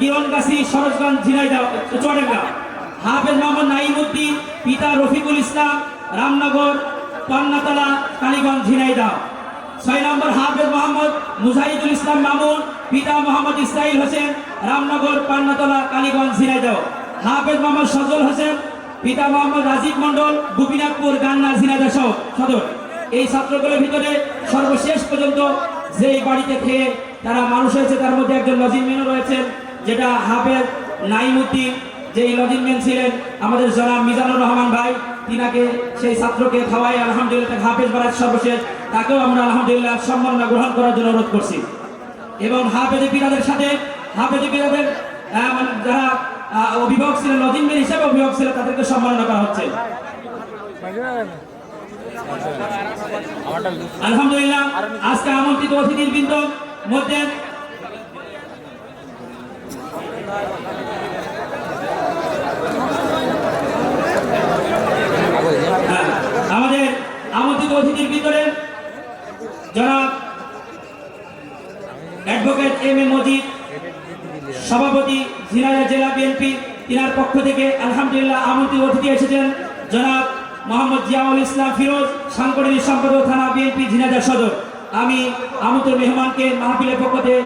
কিরণগাছি সরোজগঞ্জ ঝিনাইদহ চটেঙ্গা হাফেজ মোহাম্মদ নাইমুদ্দিন পিতা রফিকুল ইসলাম, রামনগর, পান্নাতলা, কালীগঞ্জ ঝিনাইদহ ছয় নম্বর হাফেজ মোহাম্মদ মুজাহিদুল ইসলাম মামুন, পিতা মোহাম্মদ ইসরাইল হোসেন, রামনগর, পান্নাতলা, কালীগঞ্জ ঝিনাইদহ হাফেজ মোহাম্মদ সজল হোসেন, পিতা মোহাম্মদ রাজীব মন্ডল গোপিনাথপুর, গান্না ঝিনাইদহ সদর। এই ছাত্রগুলোর ভিতরে সর্বশেষ পর্যন্ত যে বাড়িতে খেয়ে তারা মানুষ হয়েছে তার মধ্যে একজন লজিনম্যানও রয়েছেন যেটা হাফেজ নাইমুদ্দিন যেই লজিনম্যান ছিলেন আমাদের জনাব মিজানুর রহমান ভাই তিনাকে সেই ছাত্রকে খাওয়াই আলহামদুলিল্লাহ হাফেজ বারাত সর্বশেষ। তাকেও আমরা আলহামদুলিল্লাহ সম্মাননা গ্রহণ করার জন্য অনুরোধ করছি। এবং হাফেজে পিতাদের সাথে হাফেজে পিতাদের আহ, মানে যারা অভিভাবক ছিলেন লজিনম্যান হিসেবে অভিভাবক ছিলেন তাদেরকে সম্মাননা করা হচ্ছে। আলহামদুলিল্লাহ, আজকে আমন্ত্রিত অতিথির বৃন্দ মধ্যে আমাদের আমন্ত্রিত অতিথির ভিতরে জনাব অ্যাডভোকেট এম এ মজিদ, সভাপতি ঝিনাইদহ জেলা বিএনপি, তিনার পক্ষ থেকে আলহামদুলিল্লাহ আমন্ত্রিত অতিথি এসেছেন। জনাব মোহাম্মদ জিয়াউল ইসলাম ফিরোজ, সাংগঠনিক সম্পাদক থানা বিএনপি ঝিনাইদহ সদর। আমি আমন্ত্রণ মেহমানকে মাহফিলের পক্ষতে